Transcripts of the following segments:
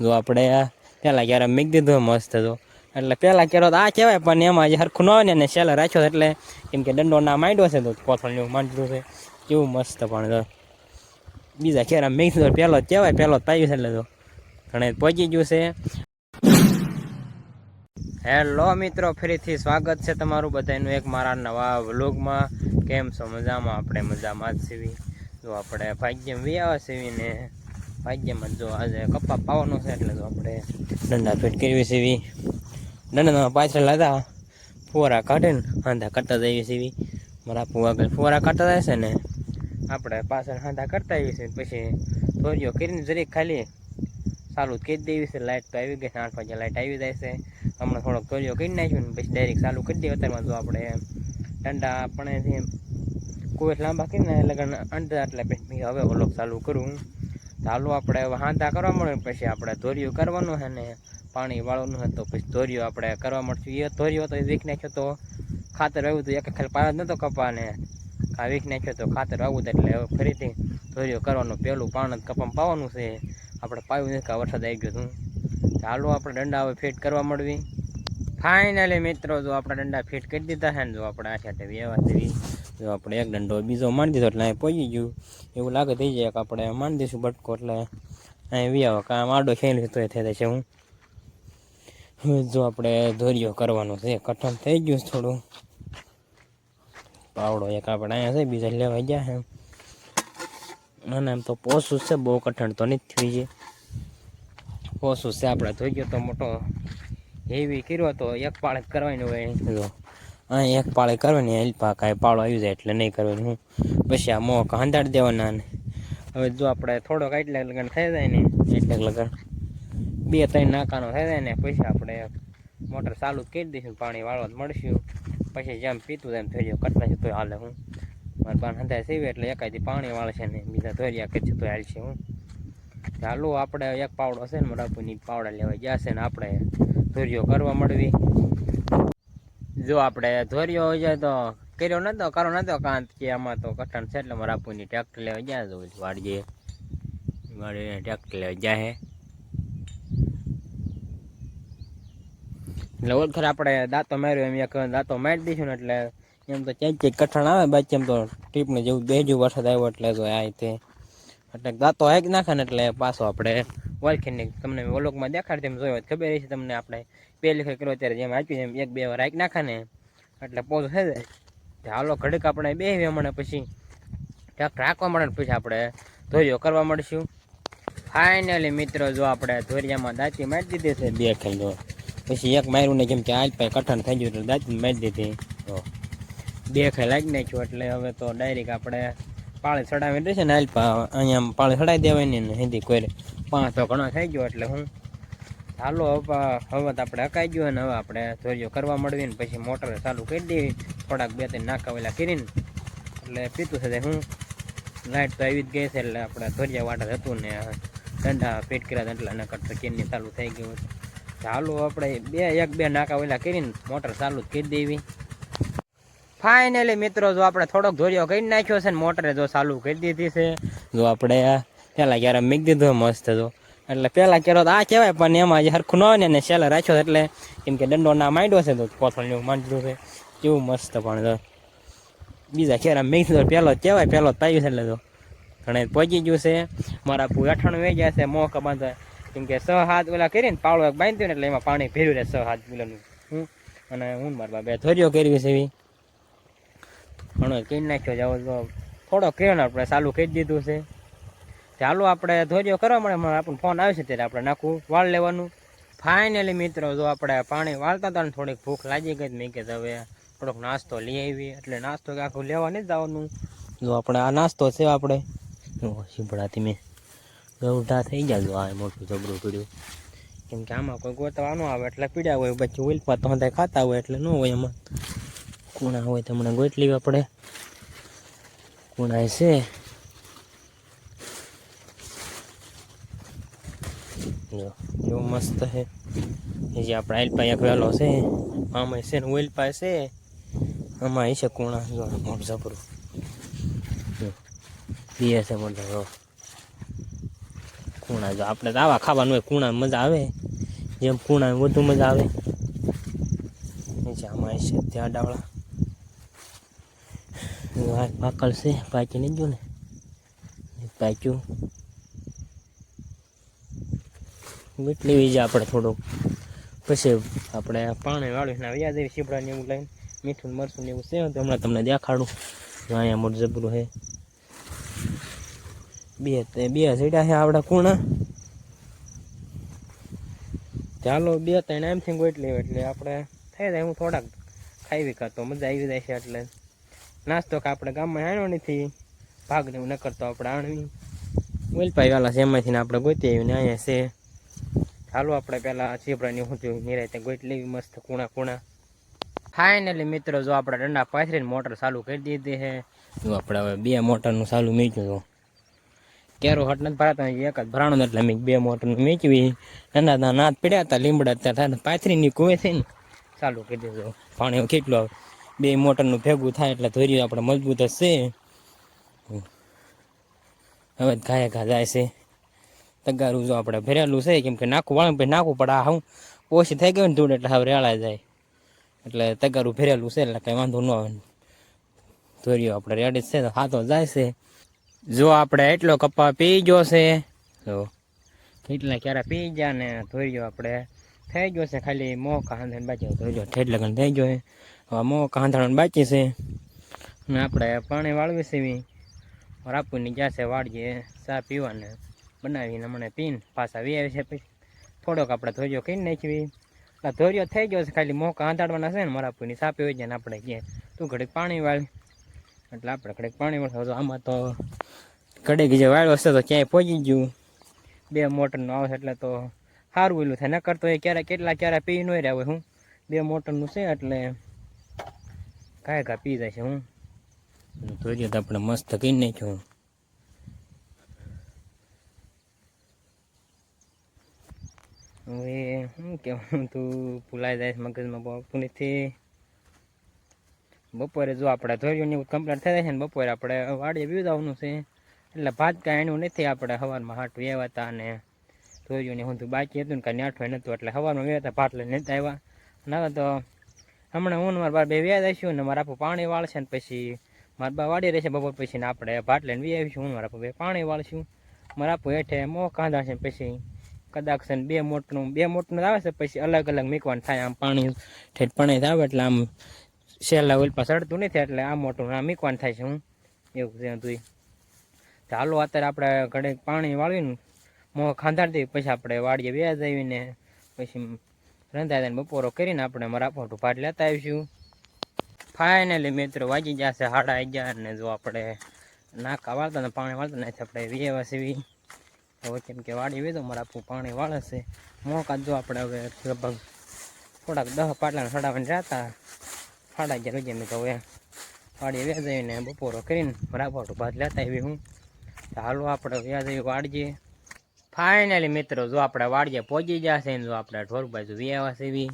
જો આપણે પહેલાં ક્યારે મૂકી દીધું મસ્ત તો. એટલે પહેલાં કેરો આ કહેવાય, પણ એમાં જે હરખું ન હોય ને એને સેલ રાખ્યો એટલે કેમ કે દંડો ના માંડ્યો છે તો કોથળનું માંડ્યું છે. કેવું મસ્ત પણ તો બીજા ખેરા મિક્સ તો પહેલો જ કહેવાય, પહેલો જ પાયું છે એટલે તો ઘણે પહોંચી ગયું છે. હેલો મિત્રો, ફરીથી સ્વાગત છે તમારું બધાનું એક મારા નવા વ્લોગમાં. કેમ છો? મજામાં? આપણે મજામાં જ સીવી જો આપણે ભાગ્યમ વ્યાવા સીવીને ભાગ્યમાં જો આજે કપા પાવાનો છે એટલે તો આપણે દંડા ફીટ કરવી સીવી દંડા પાછળ હતા ફુવારા કાઢીને હાંધા કરતા જઈએ સીવી મારા ફુવા આગળ ફુવારા કાઢતા જાય છે ને, આપણે પાછળ હાંધા કરતા આવીએ છીએ પછી થોડીઓ કરીને જરીક ખાલી જ કરી દેવી છે લાઇટ તો આવી ગઈ છે, આઠ વાગે લાઇટ આવી જાય છે. હમણાં થોડોક તોલિયો કરી નાખ્યું ને પછી ડાયરેક્ટ ચાલુ કરી દઈએ અત્યારમાં જો આપણે દંડા આપણે કોઈ લાંબા કરીને લગન અંડા એટલે પછી હવે ઓલો ચાલુ કરું. ચાલુ આપણે હવે હાંધા કરવા મળે પછી આપણે ધોરિયું કરવાનું છે ને પાણી વાળવાનું તો પછી ધોરિયો આપણે કરવા મળશું. એ ધોરિયો તો વીખ નાખ્યો તો ખાતર આવ્યું હતું, એક ખાલી પાર જ નહોતો કપાને. આ વીખ નાખ્યો તો ખાતર આવું હતું એટલે હવે ફરીથી ધોરિયો કરવાનું પહેલું પાણ જ કપામાં પાવાનું છે. આપણે પાયું નથી વરસાદ આવી ગયો હતું ચાલો આપણે દંડા હવે ફિટ કરવા મળવી. ફાઇનલી મિત્રો, જો આપણે દંડા ફિટ કરી દીધા છે ને, જો આપણે આ સાથે વ્યવહાર જો આપણે એક દંડો બીજો માંડી દીધો એટલે અહીં પહોંચી ગયું. એવું લાગે થઈ જાય કે આપણે માની દઈશું બટકો એટલે અહીં આવે, કાં આડો ખેલ તો થઈ જશે હું. હવે જો આપણે ધોરિયો કરવાનો છે, કઠણ થઈ ગયું થોડું. પાવડો એક આપણે અહીંયા છે, બીજા લેવા ગયા છે. અને એમ તો પોસું છે, બહુ કઠણ તો નથી થઈ જાય પોસું છે, આપણે ધોઈ ગયો તો મોટો હેવી કર્યો તો એક પાળે જ કરવાની હોય. જો. અહીં એક પાળે કરવાની હેલ્પા કાંઈ પાળો આવી જાય એટલે નહીં કરવાની હું. પછી આ મોક હંધાડી દેવાના ને હવે જો આપણે થોડોક આટલા લગન થઈ જાય ને એટલે લગન. બે, ત્રણ નાકાનો થઈ જાય ને, પછી આપણે મોટર ચાલુ કરી દઈશું, પાણી વાળવા મળશું. પછી જેમ પીતું તેમ જાય કટલા છે તો હાલે હું. મારા બાન હંધાય સીવે એટલે એકાદી પાણી વાળશે ને, બીજા ધોરિયા કરશે તો હાલશે હું. ચાલુ આપણે એક પાવડો છે ને મોટાપુની પાવડા લેવા ગયા ને, આપણે ધોરિયો કરવા મળવી. જો આપણે ધોર્યો હોય જાય તો કર્યો નતો કરો નતો કાંત કે આમાં તો કઠણ છે એટલે મારા આપુની ટ્રેક્ટર લેવા ગયા જો વાડીએ. વાડીને ટ્રેક્ટર લેવા જાય એટલે ઓળખર આપણે દાંતો માર્યો, એમ એક દાંતો મારી દઈશું ને એટલે એમ તો ચેક ચેક કઠણ આવે, બાકી એમ તો ટીપને જેવું બેજુ વરસાદ આવ્યો એટલે તો આ રીતે. એટલે દાંતો હેક નાખે ને એટલે પાછો આપણે ઓળખીને તમને ઓલોકમાં દેખાડતી તેમ જોયો ખબર છે તમને આપણે પહેલી વખત કર્યો ત્યારે જેમ આપ્યું એમ એક બે વાર રાખ નાખા ને એટલે પોઝ થઈ જાય. હાલો ઘડીક આપણે બે હમણાં પછી. રાખવા મળે પછી આપણે ધોરિયો કરવા મળશું. ફાઇનલી મિત્રો જો આપણે ધોરિયામાં દાંતી મારી દીધી છે બે ખાઈ જો. પછી એક માર્યું ને જેમ કે આજ પાસે કઠણ થઈ ગયું એટલે દાંતી મારી દીધી. તો બે ખાઈ લાગી નાખ્યું એટલે હવે તો ડાયરેક્ટ આપણે પાળી ચડાવી દેશે ને આલપા અહીંયા પાળી ચડાવી દેવાની ને હિન્દી કોઈ પાંચ તો ઘણો થઈ ગયો એટલે હું ચાલો હવે હવે તો આપણે અકાઈ ગયો ને હવે આપણે ધોરીઓ કરવા મળવી ને પછી મોટર ચાલુ કરી દેવી. થોડાક બે ત્રણ નાકા વેલા કરીને. એટલે પીતું છે હું. લાઇટ તો આવી જ ગઈ છે એટલે આપણે ધોરિયા વાટર હતું ને દંડા ફીટ કર્યા એટલે એના કરતાં કેની ચાલુ થઈ ગયું ચાલો આપણે બે, એક બે નાકા વેલા કરીને મોટર ચાલુ જ કરી દેવી. ફાઇનલી મિત્રો, જો આપણે થોડોક ધોરિયો કરી નાખ્યો છે ને, મોટરે જો ચાલુ કરી દીધી છે. જો આપણે પહેલાં ક્યારે મીક દીધો, મસ્ત જો. એટલે પહેલાં કેરો તો આ કહેવાય, પણ એમાં જે હરખું ન હોય ને, એને સેલા રાખ્યો એટલે કેમ કે દંડો ના માંડ્યો છે, તો કોથળને એવું માંડ્યું છે. કેવું મસ્ત પણ જો. બીજા ખેરા મિક્સ તો પહેલો કહેવાય, પહેલો પાયું છે, એટલે તો ઘણે પહોંચી ગયું છે. મારા પુ અઠાણું વહી ગયા છે, મોકા બાંધવા કેમ કે છ હાથ ઓલા કરીને પાવડો એક બાંધ્યું ને, એટલે એમાં પાણી ભેર્યું રહે છ હાથ કિલોનું હું અને હું મારા બે ધોરિયો કર્યું છે એવી. ઘણો કહી નાખ્યો જાવ તો થોડો કર્યો આપણે ચાલુ કહી દીધું છે. ચાલો આપણે ધોર્યો કરવા મળે આપણને ફોન આવ્યો છે ત્યારે આપણે નાખવું વાળ લેવાનું. ફાઇનલી મિત્રો, જો આપણે પાણી વાળતા હતા ને થોડીક ભૂખ લાગી ગઈ મેં કે હવે થોડોક નાસ્તો લઈ આવી એટલે નાસ્તો આખું લેવા નહીં જવાનું. જો આપણે આ નાસ્તો છે આપણે. શીપડાથી મેં ગૌઢા થઈ ગયા જો આ મોટું જબરું પીડ્યું. કેમ કે આમાં કોઈ ગોતવાનું આવે. એટલે પીડ્યા હોય પછી ઉલપા તો ખાતા હોય એટલે ન હોય એમાં. કુણા હોય તો હમણાં ગોત લેવા પડે. કુણા છે. જો કેવું મસ્ત છે. જે આપણે આઈલ પાસે એક છે. આમાં છે ને ઓઇલ પાય છે. આમાં છે કુણા. જો મોટું જબરું જો, બે છે મોટા જો. કુણા, જો, આપણે તો આવા ખાવાનું હોય, કુણા મજા આવે. જેમ કુણા વધુ મજા આવે. નીચે આમાં છે, ત્યાં ડાવળા આ પાકલ છે પાકી નહીં જો ને પાક્યું એટલી વીજ આપણે થોડુંક પછી આપણે પાણી વાળીને આવ્યા દેવી શીપડા ને એવું લઈને મીઠું મરસું ને એવું છે તો હમણાં તમને દેખાડું અહીંયા મોટું જબરું છે બે બે સીડા છે આપણા કુણા ચાલો બે ત્રણ એમથી ગોટલી એટલે આપણે થઈ જાય હું થોડાક ખાઈ તો મજા આવી જાય છે એટલે નાસ્તો કે આપણે ગામમાં આણ્યો નથી, ભાગ ને ન કરતો આપણે આણવી ઓલપાઈ વાલા છે એમાંથી આપણે ગોતી આવીને અહીંયા છે. ચાલો આપણે પહેલાં ચીપડાની જોયું નિરાયતે ગોઈટ લેવી મસ્ત કુણા કુણા. ફાઇનલી મિત્રો, જો આપણે ડંડા પાથરીને મોટર ચાલુ કરી દીધી છે. જો આપણે હવે બે મોટરનું ચાલુ મેચ્યું તો કેરો હટ નથી ભરાતા એક જ ભરાણું એટલે મેં બે મોટરનું મેચવી નાના નાથ પડ્યા હતા, લીમડા ત્યાં પાથરીની છે ને. ચાલુ કરી દીધું. પાણી કેટલું આવે? બે મોટરનું ભેગું થાય એટલે ધોર્યું આપણે મજબૂત છે. હવે ઘાય ઘા જાય છે. તગારું જો આપણે ભરેલું છે, કેમ કે નાખું વાળું પછી નાખવું પડે હું ઓછી થઈ ગયું ને ધૂળ એટલે હવે રેળાઈ જાય. એટલે તગારું ભરેલું છે, એટલે કંઈ વાંધો ન આવે. ધોર્યું આપણે રેડી છે, તો હાથો જાય છે. જો આપણે એટલો કપા પી ગયો છે તો કેટલા ક્યારે પી ગયા ને ધોર્યો આપણે થઈ ગયો છે, ખાલી મોખા બાકી ધોર્યો ઠેઠ લગન થઈ ગયો મોં કાંધણ બાકી છે. અને આપણે પાણી વાળવી છે રાપુની ગયા છે વાળીએ, ચા પીવાને. બનાવીને હમણાં પીને પાછા વી આવી છે પછી. થોડોક આપણે ધોર્યો કઈ નાખવી આ ધોર્યો થઈ ગયો છે ખાલી મોં કાંધાડવાના છે ને મારા પૂની સાપી હોય જાય ને આપણે કે તું ઘડીક પાણી વાળ. એટલે આપણે ઘડીક પાણી વાળો. તો આમાં તો ઘડીક જે વાળ્યો હશે તો ક્યાંય પહોંચી ગયું. બે મોટરનું આવશે એટલે તો સારું એલું થાય. ન કરતો એ ક્યારે કેટલા ક્યારે પી ન રહ્યા હોય હું. બે મોટરનું છે એટલે કાંઈ કાંઈ પી જાય છે હું. ધોર્યો તો આપણે મસ્ત કઈ નાખ્યું હવે શું કહેવાનું તું ભૂલાઈ જાય મગજમાં આવતું નથી. બપોરે જો આપણે ધોર્યું એવું કમ્પ્લીટ થઈ જાય છે ને બપોરે આપણે વાડીએ બીવડાવવાનું છે. એટલે ભાત કાંઈ એનું નથી આપણે સવારમાં હાટ વ્યવા હતા અને ધોર્યું ને હું તો બાકી હતું ને કાંઈ નાઠું નહોતું એટલે સવારમાં વ્યવા હતા ભાત લઈને નથી આવ્યા. હવે તો હમણાં હું મારા બાર બે વ્યાજ આવીશું ને મારા પાણી વાળશે ને પછી મારા બા વાડી રહેશે બપોર પછી ને આપણે ભાટ લઈને વી આવીશું હું મારા બે પાણી વાળશું. મારા આપું હેઠે મો કાંધા છે પછી કદાચ છે બે મોટનું બે મોટનું આવે છે પછી અલગ અલગ મીકવાનું થાય, આમ પાણી ઠેઠ પાણી આવે એટલે આમ સહેલા ઓઇલ પાસે ચડતું નથી એટલે આ મોટું આમ મીકવાનું થાય છે હું. એવું છે તું ચાલો અત્યારે આપણે ઘડે પાણી વાળવીને મોં ખાંધાડી દઈએ, પછી આપણે વાડીએ વ્યાજ આવીને પછી રંધાઈને બપોરો કરીને આપણે મારા મોટું ભાટ લેતા આવીશું. ફાઇનલી મિત્રો વાગી જશે સાડા અગિયાર ને જો આપણે નાકા વાળતા ને પાણી વાળતા નથી આપણે વ્યવા સીવી. હવે કેમ કે વાળી વેધો મારા આપું પાણી વાળે છે. મોકા જો આપણે હવે લગભગ થોડાક દહ પાટલાને સડાવીને રહેતા. સાડા અગિયાર વાગે મેં હવે વાડીએ વ્યાજ આવીને બપોરો કરીને બરાબર ભાત લેતા આવી હું હાલો આપણે વ્યાજ આવી વાડીએ. ફાઇનલી મિત્રો, જો આપણે વાડીએ પહોંચી જશે ને જો આપણે ઢોર બાજુ વ્યાવા સેવી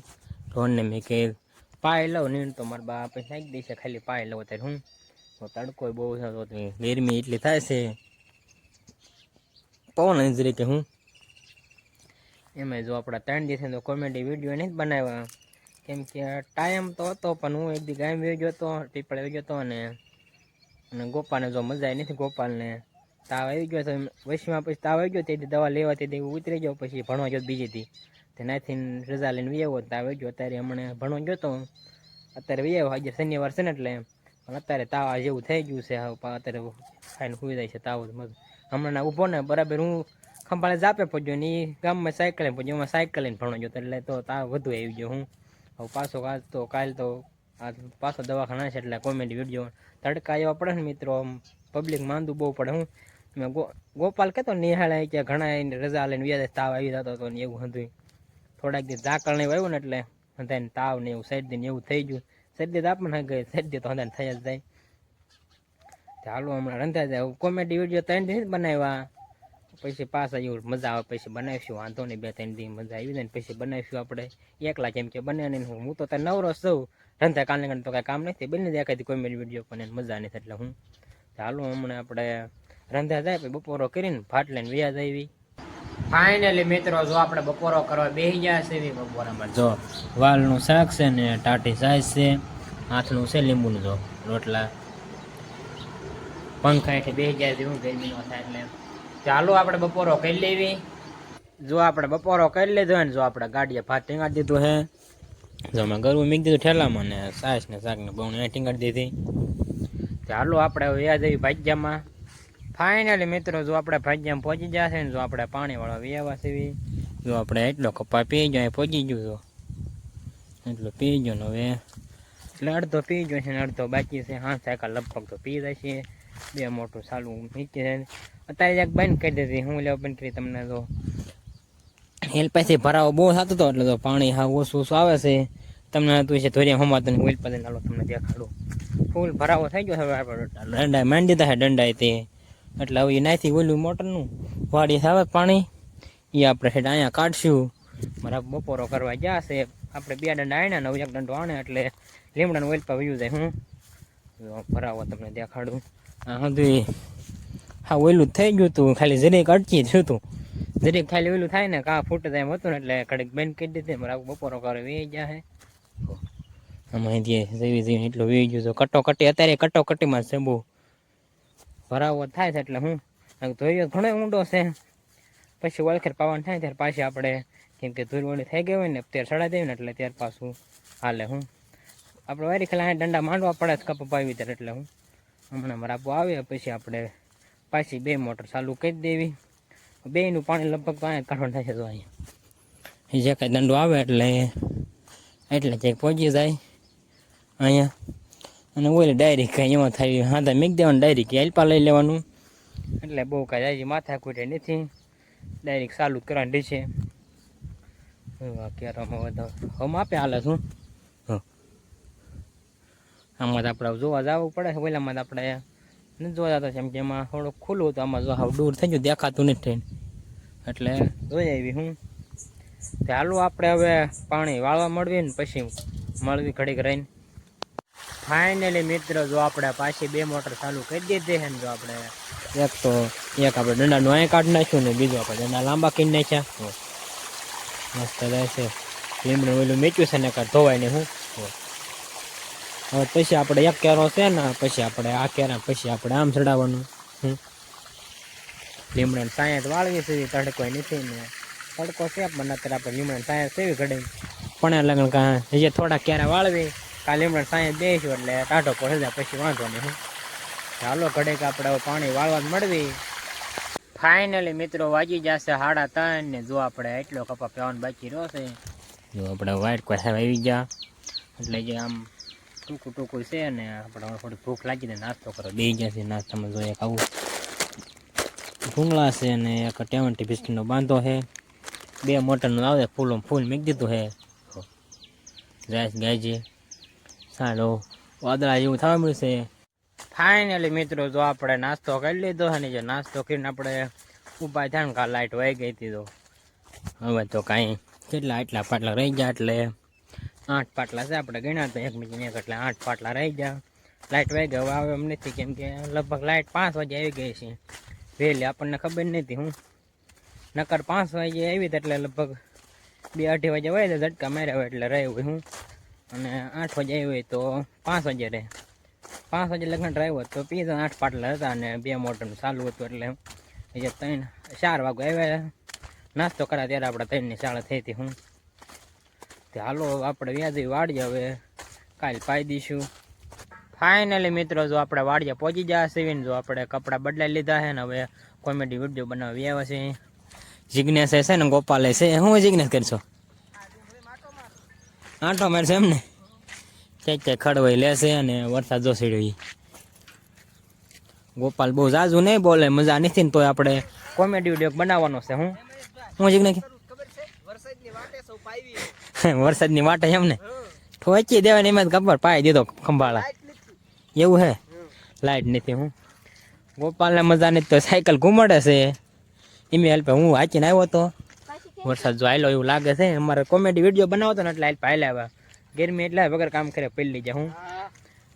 ઢોરને મેં કે પાય લઉં ને તો મારા બા આપણે નાખી દઈશે ખાલી પાય લઉં ત્યારે હું. તો તડકો બહુ છે, તો ગરમી એટલી થાય છે. પવન નજરે કે હું. એમાં જો આપણા ત્રણ દિવસે તો કોમેડી વીડિયો નહીં જ બનાવ્યા. કેમ કે ટાઈમ તો હતો, પણ હું એક દી ગામ વહી ગયો હતો, પીપળે વહી ગયો હતો અને અને ગોપાલને જો મજા આવી નથી ગોપાલને. તાવ આવી ગયો તો વૈશ્વમાં પછી તાવ આવી ગયો તેથી દવા લેવા તે ઉતરી ગયો પછી ભણવા ગયો બીજીથી. તેનાથી રજા લઈને વ્યાવો તાવ આવી ગયો. અત્યારે હમણાં ભણવા ગયો તો અત્યારે વ્યાવો આજે શનિવાર છે ને એટલે પણ અત્યારે તાવ જેવું થઈ ગયું છે. અત્યારે ખાઈને સુઈ જાય છે તાવ હમણાં ઊભો ને બરાબર હું ખંભાળે જાપે પહોંચ્યો ને એ ગામમાં સાયકલ પહોંચ્યો. એમાં સાયકલ લઈને ભણવા ગયો એટલે તો તાવ વધુ આવી ગયો હું. હવે પાછો આજ તો કાલ તો આ પાછો દવાખાના છે એટલે કોમેડી વીડિયો તડકા એવા પડે ને મિત્રો. આમ પબ્લિક માંદું બહુ પડે હું. ગોપાલ કહેતો નિહાળે કે ઘણા રજા લઈને વ્યાજે તાવ આવી જતો હતો ને એવું હતું થોડાક દિવસ ઝાકળ ને આવ્યું ને એટલે હંધાઈને તાવ ને એવું શરદી ને એવું થઈ ગયું. શરદી તો આપણને ગઈ શરદી તો હંધાને થઈ જ જાય. ચાલો હમણાં રંધા જાય. કોમેડી વીડિયો ત્રણ દિવસ બનાવ્યા. પછી પાછા એવું મજા આવે, પછી બનાવીશું. વાંધો નહીં, બે ત્રણ દિવસ મજા આવી જાય ને પછી બનાવીશું આપણે. એકલા કેમ કે બને નહીં. હું તો ત્યાં નવરો છું. રંધા કાલે તો કાંઈ કામ નથી. બંને દેખાતી કોમેડી વીડિયો પણ મજા નથી એટલે હું. ચાલો હમણાં આપણે રંધા થાય પછી બપોરો કરીને ભાટ લઈને વ્યાજ આવી. ફાઇનલી મિત્રો, જો આપણે બપોરો કરવા બેસી ગયા છે, એવી બપોરામાં જો વાલનું શાક છે ને ટાટી સાઈઝ છે, હાથનું છે લીંબુનું જો રોટલા. પંખા એટલે બેસી જાય એવું ગરમીનો થાય એટલે. ચાલો આપણે બપોરો કરી લેવી. જો આપણે બપોરો કરી લીધો ને, જો આપણે ગાડીએ ભાત ટીંગાડી દીધું હે. જો મેં ગરવું મીક દીધું ઠેલામાં ને સાસ ને શાક ને બહુ ટીંગાડી દીધી. ચાલો આપણે હવે યાદ આવી ભાજ્યામાં ફાઇનલી મિત્રો, જો આપણે ભાજ્યામાં પહોંચી જશે ને, જો આપણે પાણીવાળા વ્યાવા સેવી જો આપણે એટલો કપા પી જાય પહોંચી ગયું જો. એટલો પી ગયો ને હવે. એટલે અડધો પી ગયો છે ને, અડધો બાકી છે. હા, સાયકલ લગભગ તો પી જાય છે બે મોટું સાલું નીચે અત્યારે એક બંધ કરી દીધી. હું લેવા બંધ કરી તમને તો હેલ પાસે ભરાવો બહુ થતો હતો, એટલે તો પાણી હા ઓછું ઓછું આવે છે. તમને તું છે ધોરિયા તને ઓઇલ પાસે લાલો તમને દેખાડું. ફૂલ ભરાવો થઈ ગયો હવે આપણે. માંડી દીધા છે દંડાય તે એટલે હવે એનાથી ઓલું મોટરનું વાડી આવે પાણી. એ આપણે હેડ અહીંયા કાઢશું. મારા બપોરો કરવા ગયા છે. આપણે બે દંડા આણ્યા ને એક દંડો આણે એટલે લીમડાનું ઓઇલ પર વયું જાય, હું. જો, ભરાવો તમને દેખાડું. હા સુધી હા જ થઈ ગયું હતું ખાલી જરીક અટકી જ હતું. જરીક ખાલી ઓલું થાય ને કા ફૂટ એમ હતું ને એટલે ઘડીક બેન કરી દીધી. મારા બપોરો કરે વી ગયા છે આમાં જે જેવી જેવી એટલું વી ગયું તો કટોકટી, અત્યારે કટોકટીમાં છે બહુ ભરાવો થાય છે એટલે હું ધોઈ ઘણો ઊંડો છે. પછી વળખેર પાવાનું થાય ત્યારે પાછી આપણે, કેમ કે ધૂળવળી થઈ ગઈ હોય ને ત્યારે સડા દેવી ને એટલે ત્યાર પાછું હાલે હું. આપણે વારી ખેલા દંડા માંડવા પડે છે પાવી ત્યારે એટલે હું. હમણાં મરાપો આવે, પછી આપણે પાછી બે મોટર ચાલુ કરી દેવી. બેયનું પાણી લગભગ તો અહીંયા કાઢવાનું થાય છે તો અહીંયા જે કાંઈ દંડો આવે એટલે એટલે જે પહોંચી જાય અહીંયા અને ઓલે ડાયરેક કાંઈ એમાં થાય. હા, તો મીક દેવાનું ડાયરી હેલ્પા લઈ લેવાનું. એટલે બહુ કાંઈ જાય માથા ખૂટે નથી. ડાયરેક્ટ ચાલુ જ કરવાની છે ક્યારે હમ આપે હાલે શું. આમાં તો આપણે જોવા જવું પડે. ઓલામાં તો આપણે નથી જોવા જતા. કેમ કે એમાં થોડુંક ખુલ્લું હતું. આમાં જો હાવ દૂર થઈ ગયું. દેખાતું નથી એટલે જોઈ આવી હું. ચાલો આપણે હવે પાણી વાળવા મળવી ને પછી મળવી ઘડીક રહીને. ફાઇનલી મિત્રો, જો આપણે પાછી બે મોટર ચાલુ કરી દીધી છે ને જો આપણે એક તો એક આપણે દંડાનું અહીં કાઢી નાખ્યું ને બીજું આપણે દંડા લાંબા કરી નાખ્યા. હો. મસ્ત રહેશે. લીમડું ઓલું મેચ્યું છે ને કાંઈ ધોવાય નહીં હું. હો. હવે પછી આપણે એક કેરો છે ને, પછી આપણે આ કેરા, પછી આપણે આમ ચડાવવાનું. હમ. લીમડાને સાયત વાળવી છે તડકો નથી ને. તડકો છે પણ અત્યારે આપણે લીમડાને સાયત સેવી ઘડી પણ એ લગ્ન કાં હજી થોડા ક્યારે વાળવી. કાં લીમડાને સાયત દઈશું એટલે ટાઢો પડે જાય પછી વાંધો નહીં હું ચાલો ઘડીક આપણે હવે પાણી વાળવા જ મળવી ફાઇનલી મિત્રો વાગી જશે સાડા ત્રણ ને જો આપણે એટલો કપા પીવાનું બાકી રહ્યો છે જો આપણે વાઈટ કોઈ આવી ગયા એટલે જે આમ ટૂંકું ટૂંકું છે ને આપણે હવે થોડી ભૂખ લાગી દે નાસ્તો કરો બે ગયા છે નાસ્તામાં જોઈએ ખાવું ભૂંગળા છે ને એક ટેવન્ટી બિસ્કીટનો બાંધો છે બે મોટરનું આવે ફૂલો ફૂલ મૂકી દીધું છે રાઈસ ગાયજી સારો વાદળા એવું થવા મળશે ફાઇનલી મિત્રો, જો આપણે નાસ્તો કરી લીધો અને જે નાસ્તો કરીને આપણે ઉપાય થાય ને, કાલ લાઇટ વહી ગઈ હતી તો. હવે તો કાંઈ કેટલા આટલા પાટલા રહી ગયા એટલે આઠ પાટલા છે આપણે ગણ્યા તો એક મિનિટ એક એટલે આઠ પાટલા રહી ગયા. લાઇટ વહી ગઈ. હવે એમ નથી કેમ કે લગભગ લાઇટ પાંચ વાગે આવી ગઈ છે. વહેલી આપણને ખબર નથી હું. નકર પાંચ વાગે આવી હતી એટલે લગભગ બે અઢી વાગે હોય તો ઝટકા માર્યા હોય એટલે રહ્યું હું. અને આઠ વાગે આવ્યો હોય તો પાંચ વાગે રહે પાંચ વાગે લગ્ન ડ્રાઈવ હતો પીસ આઠ પાટલા હતા અને બે મોટરનું ચાલુ હતું એટલે જે ત્રણ, ચાર વાગે આવ્યા. નાસ્તો કર્યા ત્યારે આપણે ત્રણની શાળા થઈ હતી હું. તે હાલો આપણે વ્યાજે વાડીએ હવે કાલ પાઈ દઈશું. ફાઇનલી મિત્રો, જો આપણે વાડીએ પહોંચી ગયા છે જો આપણે કપડાં બદલાઈ લીધા છે ને હવે કોમેડી વીડિયો બનાવી આવ્યા છે જિજ્ઞેસ છે ને ગોપાલે છે. હું જિજ્ઞેસ કરશો? આંટો મારશે એમ ને ક્યાંક ક્યાંક ખડવાઈ લેશે અને વરસાદ જો સીડ્યો ગોપાલ બહુ જાજુ નહીં બોલે, મજા નથી ને તોય આપણે કોમેડી વીડિયો બનાવવાનો છે, હું? હું જિજ્ઞેસ વરસાદની વાટે એમ ને. ઠોચી દેવાની, એમાં ખબર પાઈ દીધો ખંભાળા. એવું હે? લાઈટ નથી, હું? ગોપાલને મજા નથી, તો સાયકલ ઘુમાડે છે. એમ હેલ્પે હું વાંચીને આવ્યો તો. વરસાદ જો આવેલો એવું લાગે છે. અમારે કોમેડી વીડિયો બનાવતો ને એટલે આવેલા આવ્યા ગરમી એટલે વગર કામ કરે પહેલી જાય હું.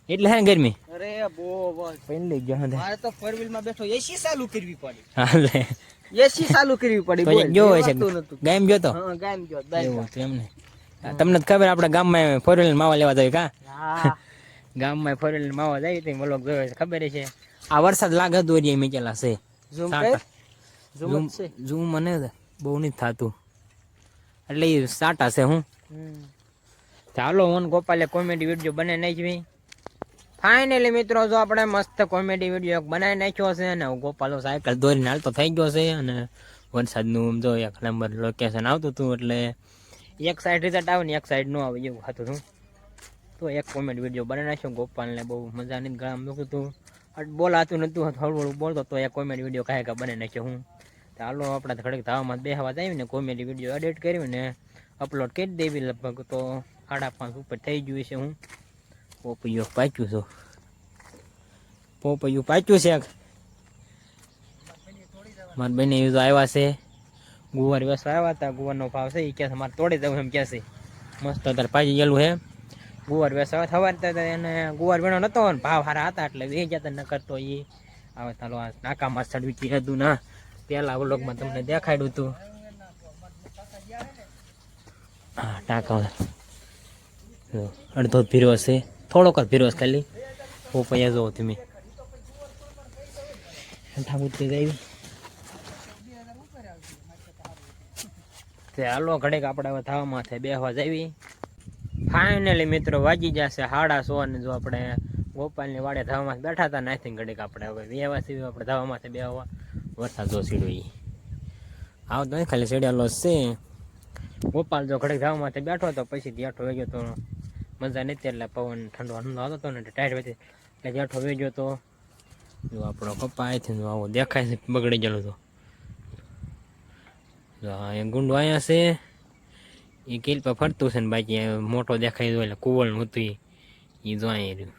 એટલે હે ગરમી? અરે બો બસ. પહેલી ગયો હા મારે તો ફોર વ્હીલમાં બેઠો એસી ચાલુ કરવી પડી. હાલે. એસી ચાલુ કરવી પડી તો બોલ. હોય છે. ગામ ગયો તો? હા ગામ ગયો. એવું હતું એમને તમને ખબર આપણે ગામમાં ફોર વ્હીલ માવા લેવા જઈએ કા? ગામ ગામમાં ફોર વ્હીલ માવા જાય તો મલોક જોયો છે ખબર છે? આ વરસાદ લાગે દોરીએ મેચેલા છે. ઝૂમ ઝૂમ ઝૂમ મને બહુ નથી થતું. એટલે એ સાટા છે હું. ચાલો હું ગોપાલે કોમેડી વીડિયો બનાવી નાખવી ફાઇનલી મિત્રો, જો આપણે મસ્ત કોમેડી વીડિયો બનાવી નાખ્યો છે અને ગોપાલો સાયકલ દોરીને હાલતો થઈ ગયો છે અને વરસાદનું જો એક નંબર લોકેશન આવતું હતું એટલે એક સાઈડ રિઝલ્ટ આવે ને એક સાઈડ નો આવે એવું હતું હતું તો એક કોમેડી વીડિયો બનાવી નાખ્યો, ગોપાલને બહુ મજા નહીં ગળામાં દુખતું હતું. બોલાતું નતું થોડું થોડું બોલતો તો એક કોમેડી વીડિયો કાંઈ કાંઈ બનાવી નાખ્યો હું. હાલો આપણે થોડીક ધાવામાં બેહવા હવા આવીને કોમેડી વીડિયો એડિટ કરીને અપલોડ કરી દેવી લગભગ તો સાડા પાંચ ઉપર થઈ ગયું છે હું. પોપૈયું પાચ્યું છું. પોપૈયું પાચ્યું છે. મારા બેને યુઝ આવ્યા છે. ગુવાર વેસવા આવ્યા હતા. ગુવારનો ભાવ છે એ છે? મારે તોડી દઉં એમ કહે છે? મસ્ત અત્યારે પાછી ગયેલું છે. ગુવાર વેસવા થવા એને ગુવાર વેણો નહોતો ને ભાવ સારા હતા એટલે વે જતા ન કરતો એ આવે ચાલો આ નાકામાં સડવી હતું ના. પેલા વ્લોગમાં તમને દેખાડ્યું હતું. અડધો ભીરો છે. થોડોક જ ભીરો છે ખાલી. પોપૈયા જોવો તમે. ઉતરી જાય તે હાલો ઘડેક આપણે હવે થવા માથે બેહવા જાવી ફાઇનલી મિત્રો વાગી જશે સાડા સો ને જો આપણે ગોપાલની વાડે ધાવામાં બેઠા હતા નાથી ઘડીક આપણે હવે સીવી આપણે ધાવા માથે બેહવા. વરસાદ જો સીડો આવ તો નહીં ખાલી સીડેલો છે. ગોપાલ જો ઘડીક ધાવા માથે બેઠો હતો, પછી જેઠો વેગ્યો તો મજા નથી એટલે પવન ઠંડો ઠંડો હતો ને ટાઈટ વેચી એટલે જેઠો વેગ્યો તો જો આપણો કપા અહીંથી આવો દેખાય છે, બગડી ગયેલો તો. જો આ ગુંડો અહીંયા છે, એ કિલ પર ફરતું છે ને બાકી મોટો દેખાય તો એટલે કુવળનું હતું એ એ જો રહ્યું.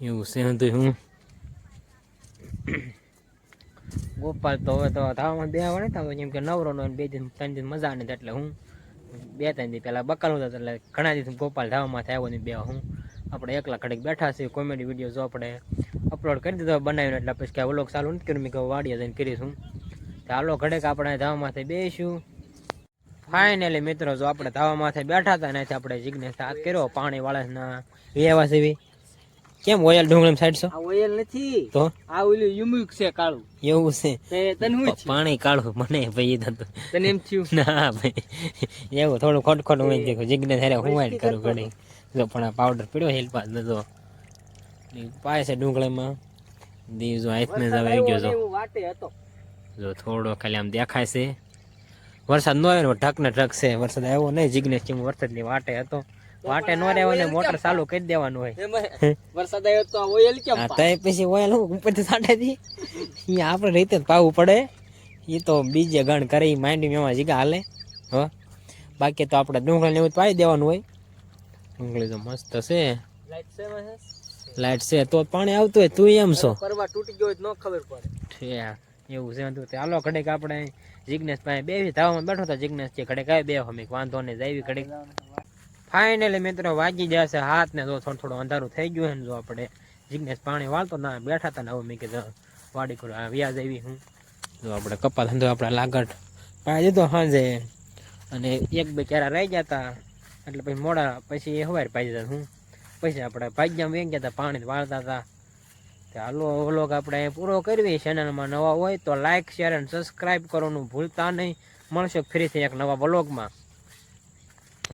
એવું છે હતું હું ગોપાલ તો હવે તો ધાવામાં બે આવવા નતા જેમ કે નવરો નો બે દિન ત્રણ દિન મજા નથી એટલે હું બે ત્રણ દિન પહેલાં બકાલ હતા એટલે ઘણા દિવસ ગોપાલ ધાવામાં આવ્યો નહીં બે હું. આપણે એકલા ઘડીક બેઠા છીએ કોમેડી વીડિયો જો આપણે અપલોડ કરી દીધો બનાવીને એટલે પછી કાંઈ વ્લોગ ચાલુ નથી કર્યું, મેં કહું વાડીએ જઈને કરીશું તો હાલો ઘડીક આપણે ધાવામાંથી બેસીશું ફાઇનલી મિત્રો, જો આપણે ધાવામાંથી બેઠા હતા એનાથી આપણે જિજ્ઞેસ હાથ કર્યો પાણી વાળાના વ્યવા સેવી કેમ ઓયલ ડુંગળી સાઈડ છો આ ઓયલ નથી. તો? આ ઓલું યુમુક છે કાળું. એવું છે. તને હું પાણી કાઢું મને ભાઈ તને એમ થયું? ના ભાઈ. એવું થોડું ખોટ ખોટ હોય દેખો જીગને ત્યારે હું વાઈટ કરું ઘડી જો પણ આ પાવડર પીડ્યો હેલ્પા નતો પાય છે ડુંગળીમાં. દી જો આઈસમેસ હવે આવી ગયો જો. વાટે હતો. જો થોડો ખાલી આમ દેખાય છે વરસાદ ન આવ્યો ઢક ને ઢક છે વરસાદ આવ્યો નહીં જિગ્નેશ ચીમ વરસાદની વાટે હતો. વાટે નો રહેવો ને મોટર ચાલુ કરી દેવાનું હોય. વરસાદ આવ્યો તો આ ઓયલ કેમ હા તો પછી ઓયલ હું ઉપરથી સાટે દી એ આપણે રીતે જ પાવું પડે. એ તો બીજે ગણ કરે એ માંડી મેમાં જીગા હાલે. હો. બાકી તો આપણે ડુંગળી ને એવું પાઈ દેવાનું હોય. ડુંગળી તો મસ્ત છે. લાઈટ છે તો પાણી આવતું હોય તું એમ છો. પરવા તૂટી ગયો હોય તો ન ખબર પડે. એવું છે વાંધો ચાલો ઘડીક આપણે જિજ્ઞેશ પાસે બે ધાવામાં બેઠો હતા જિજ્ઞેશ છે ઘડીક આવી બે અમે વાંધો નહીં જાવી ઘડીક. ફાઇનલી મિત્રો વાગી જશે હાથ ને જો થોડું થોડું અંધારું થઈ ગયું ને જો આપણે જિજ્ઞેસ પાણી વાળતો ના બેઠા હતા ને હવે મેં કીધું વાડી આ વ્યાજ આવી હું. જો આપણે કપા ધંધો, આપણે લાગટ પાઈ દીધો સાંજે. અને એક બે ચારા રહી ગયા હતા. એટલે પછી મોડા પછી હવારે પાઈ દીધા હું. પછી આપણે ભાગ્યા વેગ ગયા હતા, પાણી વાળતા હતા. ચાલો વ્લોગ આપણે પૂરો કરવી ચેનલમાં નવા હોય તો લાઇક શેર અને સબસ્ક્રાઇબ કરવાનું ભૂલતા નહીં. મળશો ફરીથી એક નવા વ્લોગમાં.